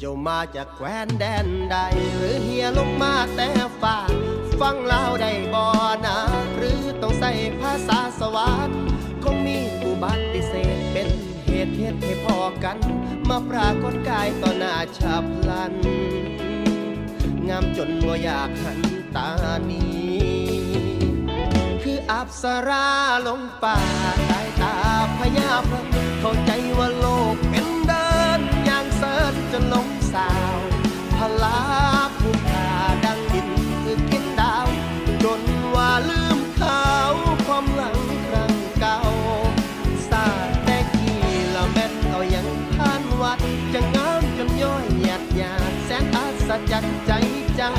เจ้ามาจากแคว้นแดนใด หรือเฮียลงมาแต่ฟ้าฟังลาวได้บ่นะหรือต้องใส่ภาษาสวรรค์คงมีอุบัติเศษเป็นเหตุเหตุให้พอกัน มาปรากฏกายต่อหน้าฉับพลัน งามจนบ่อยากหันตานีคืออับสราลงป่า สาวพลาผู้ขาดังดินคือกินดาว จนว่าลืมเขาความหลังครั้งเก่า สาดแต่กี่ละแม่นเอายังผ่านวัด จะงามจนย้อยหยาดหยาดแสนอัศจรรย์ใจเจ้า